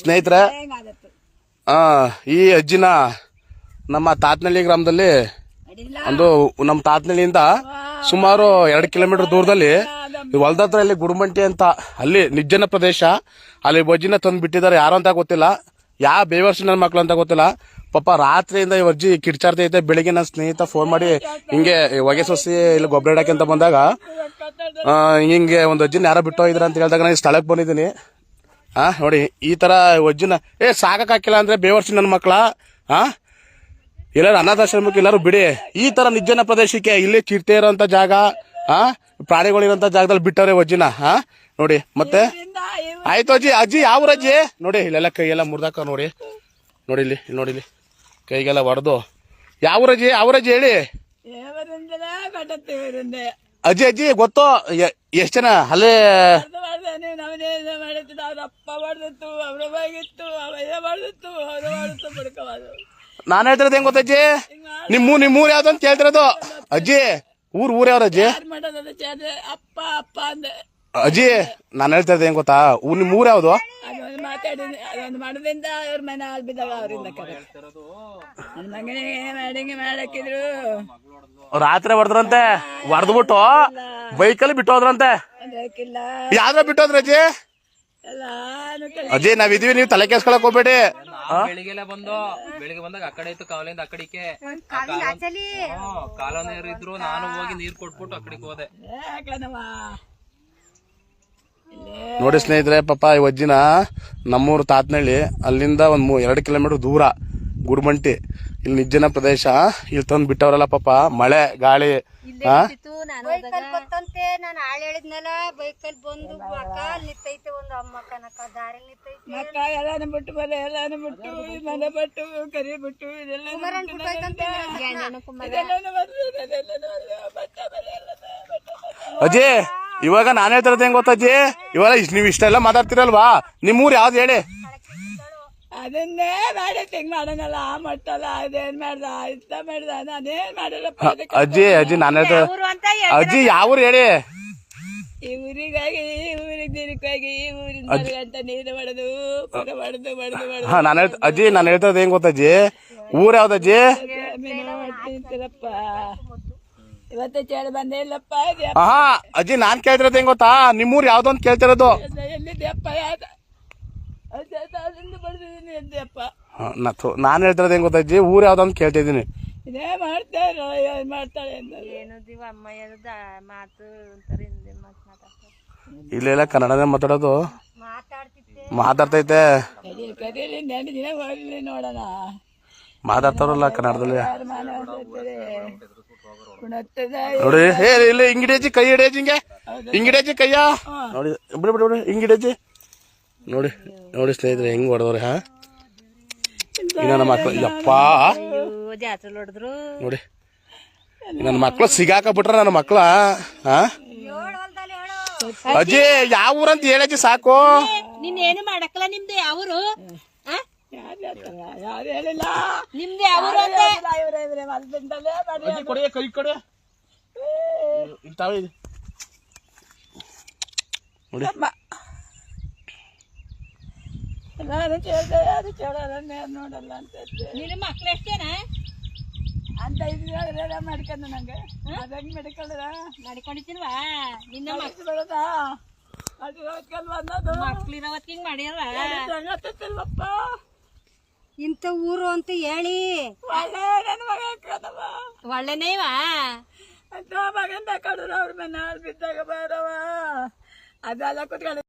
ಸ್ನೇಹಿತರೆ ಈ ಅಜ್ಜಿನ ನಮ್ಮ ತಾತ್ನಳ್ಳಿ ಗ್ರಾಮದಲ್ಲಿ ಒಂದು ನಮ್ಮ ತಾತ್ನಳ್ಳಿಯಿಂದ ಸುಮಾರು ಎರಡು ಕಿಲೋಮೀಟರ್ ದೂರದಲ್ಲಿ ಹೊಲದತ್ರ ಇಲ್ಲಿ ಗುಡುಮಂಟಿ ಅಂತ ಅಲ್ಲಿ ನಿಜ್ಜನ ಪ್ರದೇಶ. ಅಲ್ಲಿ ಅಜ್ಜಿನ ತಂದು ಬಿಟ್ಟಿದ್ದಾರೆ. ಯಾರು ಅಂತ ಗೊತ್ತಿಲ್ಲ. ಯಾವ ಬೇವರ್ಸಿ ನನ್ನ ಮಕ್ಳು ಅಂತ ಗೊತ್ತಿಲ್ಲ. ಪಾಪ ರಾತ್ರಿಯಿಂದ ಈ ಅಜ್ಜಿ ಕಿಡ್ಚಾರ್ತೈತೆ ಬೆಳಿಗ್ಗೆ ನನ್ನ ಸ್ನೇಹಿತ ಫೋನ್ ಮಾಡಿ ಹಿಂಗೆ ಹೊಗೆ ಸೊಸಿ ಇಲ್ಲಿ ಗೊಬ್ಬರ ಇಡಕ್ಕೆ ಅಂತ ಬಂದಾಗ ಹಿಂಗೆ ಒಂದು ಅಜ್ಜಿನ ಯಾರೋ ಬಿಟ್ಟು ಹೋಗಿದ್ರ ಅಂತ ಹೇಳಿದಾಗ ನಾನು ಈ ಸ್ಥಳಕ್ಕೆ ಬಂದಿದ್ದೀನಿ. ಆ ನೋಡಿ ಈ ತರ ಒಜ್ಜಿನ ಏ ಸಾಕಾಕಿಲ್ಲ ಅಂದ್ರೆ ಬೇವರ್ಸಿ ನನ್ನ ಮಕ್ಕಳ ಆ? ಎಲ್ಲಾರು ಅನಾಥಾಶ್ರಮಕ್ಕೆ ಎಲ್ಲಾರು ಬಿಡಿ. ಈ ತರ ನಿಜ್ಜನ ಪ್ರದೇಶಕ್ಕೆ ಇಲ್ಲಿ ಚಿರತೆ ಇರೋಂತ ಜಾಗ ಆ? ಪ್ರಾಣಿಗಳಿರೋಂಥ ಜಾಗದಲ್ಲಿ ಬಿಟ್ಟವ್ರೆ ಒಜ್ಜಿನ ಆ? ನೋಡಿ ಮತ್ತೆ? ಆಯ್ತು ಅಜ್ಜಿ ಅಜ್ಜಿ ಯಾವ ಅಜ್ಜಿ ನೋಡಿ ಇಲ್ಲೆಲ್ಲ ಕೈ ಕೈಯೆಲ್ಲ ಮುರ್ದಾಕ ನೋಡಿ. ನೋಡಿ ಇಲ್ಲಿ ನೋಡಿ ಇಲ್ಲಿ. ಕೈಗೆಲ್ಲ ಹೊಡೆದು ಯಾವ ಅಜ್ಜಿ ಅವ್ರಜ್ಜಿ ಹೇಳಿ? ಅಜ್ಜಿ ಅಜ್ಜಿ ಗೊತ್ತೋ ಎಷ್ಟು ಜನ? ಅಲ್ಲೇ ಮಾಡ್ದಾನೆ ನವನೇನ ಮಾಡಿದ್ದು. ಅವ್ರ ಅಪ್ಪ ಮಾಡ್ದಿತ್ತು ಅವ್ರ ಬಾಗಿತ್ತು ಅವಯ್ಯ ಮಾಡ್ದಿತ್ತು ಅವ್ರ ಮಾಡಿತ್ತು ಬಡ್ಕವಾದು ನಾನು ಹೇಳ್ತಿರೋದು ಹೆಂಗ್ ಗೊತ್ತಜ್ಜಿ? ನಿಮ್ಮೂ ನಿಮ್ಮೂರ್ ಯಾವ್ದು ಅಂತ ಹೇಳ್ತಿರೋದು ಅಜ್ಜಿ ಊರ್ ಊರ್ ಯಾವ್ದು ಅಜ್ಜಿ? ಯಾರು ಮಾಡೋದಲ್ಲ ಚೇದ್ರೆ ಅಪ್ಪ ಅಪ್ಪ ಅಂದೆ. ಅಜ್ಜಿ ನಾನು ಹೇಳ್ತಿರೋದು ಹೆಂಗ್ ಗೊತ್ತಾ? ಊರ್ ನಿಮ್ ಊರ್ ಯಾವ್ದು? ಮಾತಾಡಿ ಅದೊಂದು ಮಾಡೋದ್ರಿಂದ ಅವ್ರ ಮನೆ ಹಾಲ್ ಬಿದ್ದಾಗ ಅವರಿಂದ ಕರೆ. ನನ್ನ ಮಗನಿಗೆ ಮಾಡಿಂಗೆ ಮಾಡಕ್ಕಿದ್ರು. ರಾತ್ರಿ ಹೊಡೆದ್ರಂತೆ ಹೊಡೆದ್ಬಿಟ್ಟು ಬೈಕಲ್ಲಿ ಬಿಟ್ಟು ಹೋದ್ರಂತೆ ಅದಕ್ಕಿಲ್ಲ ಯಾವ್ದ್ರ ಬಿಟ್ಟು ಹೋದ್ರ ಅಜ್ಜಿ ಎಲ್ಲಾನು ಅಜ್ಜಿ ನಾವ್ ಇದೀವಿ ನೀವು ತಲೆ ಕೆಸ್ಕೊಳಕ್ ಹೋಗ್ಬೇಡಿ. ಬೆಳಿಗ್ಗೆಲ್ಲ ಬಂದು ಬೆಳಿಗ್ಗೆ ಬಂದಾಗ ಆ ಕಡೆ ಇತ್ತು ಕಾವಲಿಂದ ಆ ಕಡೆಗೆ. ಕಾಲ ನೀರು ಇದ್ರು ನಾನು ಹೋಗಿ ನೀರ್ ಕೊಟ್ಬಿಟ್ಟು ಆ ಕಡೆಗೆ ಹೋದೆ. ಯಾಕನವ ನೋಡಿ ಸ್ನೇಹಿತರೆ ಪಾಪ ಈ ಅಜ್ಜಿನ ನಮ್ಮೂರು ತಾತ್ನಳ್ಳಿ ಅಲ್ಲಿಂದ ಒಂದ್ ಮೂ- ಎರಡು ಕಿಲೋಮೀಟರ್ ದೂರ ಗುಡ್ಮಂಟಿ. ಇಲ್ಲಿ ನಿಜ್ಜನ ಪ್ರದೇಶ. ಇಲ್ಲಿ ತಂದು ಬಿಟ್ಟವರಲ್ಲ ಪಾಪ ಮಳೆ ಗಾಳಿ ಆ? ಬೈಕಲ್ ಬತ್ತಂತೆ ನಾನು ಆಳ್ ಹೇಳಿದ್ನಲ್ಲ ಬೈಕಲ್ ಬಂದು ಅಕ್ಕ ನಿತ್ತೈತೆ ಒಂದು ಅಮ್ಮ ಕನಕ ದಾರಿ ನಿತ್ತೈತೆ ಮಕ್ಕ ಎಲ್ಲಾನು ಬಿಟ್ಟು ಮನೆ ಎಲ್ಲಾನು ಬಿಟ್ಟು ಮನೆ ಬಿಟ್ಟು ಕರಿ ಬಿಟ್ಟು ಇದೆಲ್ಲ ಕುಮಾರನ್ ಇವಾಗ ನಾನು ಹೇಳ್ತಿರೋದು ಹೆಂಗ್ ಗೊತ್ತಾಜಿ ಇವಾಗ ಇಷ್ಟು ನೀವ್ ಇಷ್ಟೆಲ್ಲ ಮಾತಾಡ್ತಿರಲ್ವಾ? ಊರು ಯಾವ್ದು ಹೇಳಿ? ಅದನ್ನೇ ಮಾಡಿ ಹಿಂಗ್ ಮಾಡೋಣಲ್ಲ ಆ ಮಟ್ಟಲ್ಲ ಅದೇನ್ ಮಾಡ್ದ ಇಷ್ಟ ಮಾಡ್ದ ನಾನೇನ್ ಅದಕ್ಕೆ ಅಜ್ಜಿ ಅಜ್ಜಿ ನಾನು ಹೇಳ್ತಾ ಊರು ಅಂತ ಅಜ್ಜಿ ಯಾವ ಊರು ಹೇಳಿ? ಈ ಊರಿಗಾಗಿ ಈ ಊರಿಗೆ ನೀರಿಗಾಗಿ ಈ ಊರಿನ ಅಂತ ನೀರು ಹೊಡೆದು ಪುರ ಹೊಡೆದು ಹೊಡೆದು ಹೊಡೆದು ಹಾ ನಾನು ಹೇಳ್ತ ಅಜ್ಜಿ ನಾನು ಹೇಳ್ತಾ ಹೆಂಗ್ ಗೊತ್ತಾಜಿ ಊರ್ ಯಾವ್ದಜ್ಜಿ ಮೀನು ಇವತ್ತು ಚೇಳು ಬಂದೆ ಇಲ್ಲಪ್ಪ ಇದು ಹಾ ಅಜ್ಜಿ ನಾನ್ ಕೇಳ್ತಿರೋದು ಹೆಂಗ್ ಗೊತ್ತಾ? ನಿಮ್ಮೂರ್ ಯಾವ್ದು ಅಂತ ಕೇಳ್ತಿರೋದು? ನಾನ್ ಹೇಳ್ತಿರೋದ್ ಯಾವ್ದ? ಬರ್ತಿದ್ದೀನಿ ಎಂದೆಪ್ಪ ನಾನು ಹೇಳ್ತಿರೋದು ಹೆಂಗ್ ಗೊತ್ತಜ್ಜಿ ಊರ್ ಯಾವ್ದು ಅಂತ ಕೇಳ್ತಿದ್ದೀನಿ. ಇದೇ ಮಾಡ್ತಾರೋ ಏನ್ ಮಾಡ್ತಾಳೆ ಅನ್ನೋದು. ಏನು ದಿವ ಅಮ್ಮ ಮಾತು ಅಂತಾರೆ ಹಿಂದೆ ಮಾತು ಮಾತಾಡ್ತಾರೆ ಇಲ್ಲೆಲ್ಲ ಕನ್ನಡನೇ ಮಾತಾಡೋದು. ಮಾತಾಡ್ತೈತೆ. ಕರಿ ಕರೀಲಿ ನೆಂಟು ದಿನ ಹೋಗ್ಲಿ ನೋಡೋಣ. ಮಾತಾಡ್ತಾರಲ್ಲ ಕನ್ನಡದಲ್ಲಿ. ನೋಡಿ, ಏ, ಇಲ್ಲ ಹಿಂಗಿಡೇಜಿ ಕೈ ಹಿಡಿಯಜಿ ಹಿಂಗೆ. ಹಿಂಗಿಡೇಜಿ ಕೈಯ ನೋಡಿ, ಬಿಡಿ ಬಿಡಿ ಬಿಡಿ ಹಿಂಗಿಡೇಜಿ ನೋಡಿ ನೋಡಿ ಸ್ನೇಹಿತರೆ, ಹೆಂಗ್ ಹೊಡೆದವ್ರೆ, ಹಾ? ಇನ್ನ ನಮ್ಮ ಮಕ್ಳು, ಯಪ್ಪ. ನೋಡಿ ನನ್ನ ಮಕ್ಳು ಸಿಗಾಕ ಬಿಟ್ರ ನನ್ನ ಮಕ್ಳ, ಹಾ? ಅಜ್ಜಿ, ಯಾವ ಊರಂತ ಹೇಳಜ್ಜಿ ಸಾಕು. ಏನು ನಿಮ್ದು ಯಾವರು ಯಾರು ಯಾರು ಹೇಳಿಲ್ಲ. ನಿಮ್ದು ಇವ್ರೆ ಮಾಡಿ ಕೊಡಿ ಕೈ ಕೊಡಿ. ಇಂತಾವೆ ನೋಡಿ. ನಾನು ಕೇಳ್ದೆ ಯಾರು ಕೇಳೋಲ್ಲ ನಾನು ನೋಡಲ್ಲ ಅಂತ ಇದ್ದೆ. ನಿನ್ನ ಮಕ್ಳು ಎಷ್ಟೇನಾ? ಅಂತ ಇದ್ರೆ ಮಾಡ್ಕೊಂಡು ನಂಗೆ. ಅದಂಗೆ ಮಾಡ್ಕೊಳ್ಳದ? ಮಾಡ್ಕೊಂಡಿದ್ದೀನ್ವಾ? ನಿನ್ನ ಮಕ್ಳು ಬೆಳೆದ ಅದು ಅನ್ನೋದು ಮಕ್ಳು ಹಿಂಗ್ ಮಾಡ್ಯಾರ ಸಂಗತಿಲ್ವಪ್ಪ ಇಂಥ ಊರು ಅಂತ ಹೇಳಿ. ಒಳ್ಳೆ ನನ್ನ ಮಗ ಕದವ ಒಳ್ಳೆನೇವಾ? ಅಂತ ಮಗನ್ ತಕೊಂಡ್ರು ಅವ್ರ ಮನೆ ಬಿದ್ದಾಗ ಬರವ ಅದೆಲ್ಲ ಕುತ್ಕೊಂಡು